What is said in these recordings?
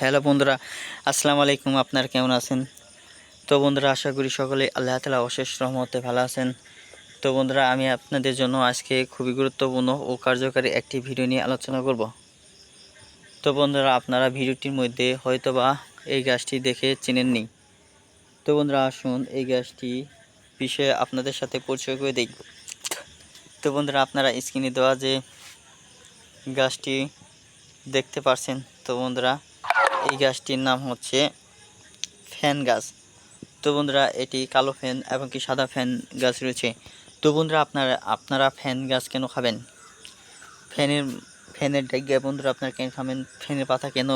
Hello বন্ধুরা, আসসালামু আলাইকুম, আপনারা কেমন আছেন? তো বন্ধুরা, আশা করি সকলে আল্লাহ তালা অশেষ রহমতে ভালো আছেন। তো বন্ধুরা, আমি আপনাদের জন্য আজকে খুবই গুরুত্বপূর্ণ ও কার্যকারী একটি ভিডিও নিয়ে আলোচনা করব। তো বন্ধুরা, আপনারা ভিডিওটির মধ্যে হয়তোবা এই গাছটি দেখে চিনেননি। তো বন্ধুরা, আসুন এই গাছটি বিষয়ে আপনাদের সাথে পরিচয় করে দিই। তো বন্ধুরা, আপনারা স্ক্রিনে দেওয়া যে গাছটি দেখতে পারছেন, তো বন্ধুরা এই গাছটির নাম হচ্ছে ফ্যান গাছ। তো বন্ধুরা, এটি কালো ফ্যান এবং কি সাদা ফ্যান গাছ রয়েছে। তো বন্ধুরা, আপনারা আপনারা ফ্যান গাছ কেন খাবেন? ফ্যানের ফ্যানের ডাইগে বন্ধুরা, আপনারা কেন খাবেন? ফ্যানের পাতা কেন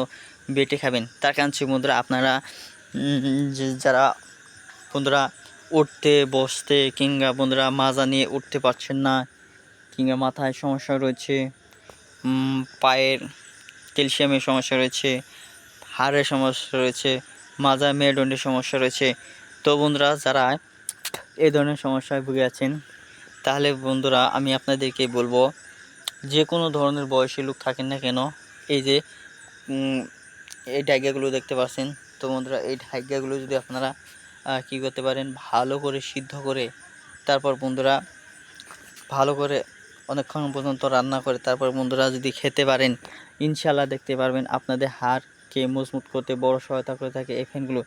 বেটে খাবেন? তার কারণ হচ্ছে বন্ধুরা, আপনারা যারা বন্ধুরা উঠতে, বসতে কিংবা বন্ধুরা মাজা নিয়ে উঠতে পারছেন না, কিংবা মাথায় সমস্যা রয়েছে পায়ের ক্যালসিয়ামের সমস্যা রয়েছে হাড়ের সমস্যা রয়েছে মাজা মেরুদণ্ডের সমস্যা রয়েছে। তো বন্ধুরা, যারা এই ধরনের সমস্যায় ভুগে আছেন, তাহলে বন্ধুরা, আমি আপনাদেরকে বলব, যে কোনো ধরনের বয়সী লোক থাকেন না কেন, এই যে এই ডাইগাগুলো দেখতে পাচ্ছেন। তো বন্ধুরা, এই ডাইগাগুলো যদি আপনারা কী করতে পারেন, ভালো করে সিদ্ধ করে, তারপর বন্ধুরা, ভালো করে অনেকক্ষণ পর্যন্ত রান্না করে, তারপর বন্ধুরা যদি খেতে পারেন ইনশাল্লাহ দেখতে পারবেন আপনাদের হাড়কে মজবুত করতে, বড় সহায়তা করে থাকে এই ফ্যানগুলো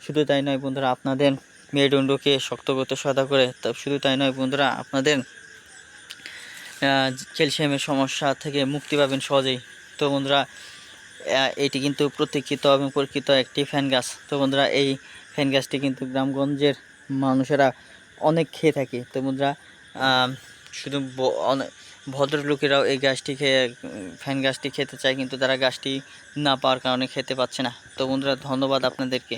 শুধু তাই নয় বন্ধুরা, আপনাদের মেরুদণ্ডকে শক্ত করতে সহায়তা করে। শুধু তাই নয় বন্ধুরা, আপনাদের ক্যালসিয়ামের সমস্যা থেকে মুক্তি পাবেন সহজেই। তো বন্ধুরা এটি কিন্তু প্রতীক্ষিত এবং পরীক্ষিত একটি ফ্যান গাছ। তো বন্ধুরা, এই ফ্যান গাছটি কিন্তু গ্রামগঞ্জের মানুষেরা অনেক খেয়ে থাকে। তো বন্ধুরা শুধু ব- অনে- ভদ্রলোকেরাও এই গাছটি খেয়ে, ফ্যান গাছটি খেতে চায়, কিন্তু তারা গাছটি না পাওয়ার কারণে খেতে পাচ্ছে না। তো বন্ধুরা, ধন্যবাদ আপনাদেরকে।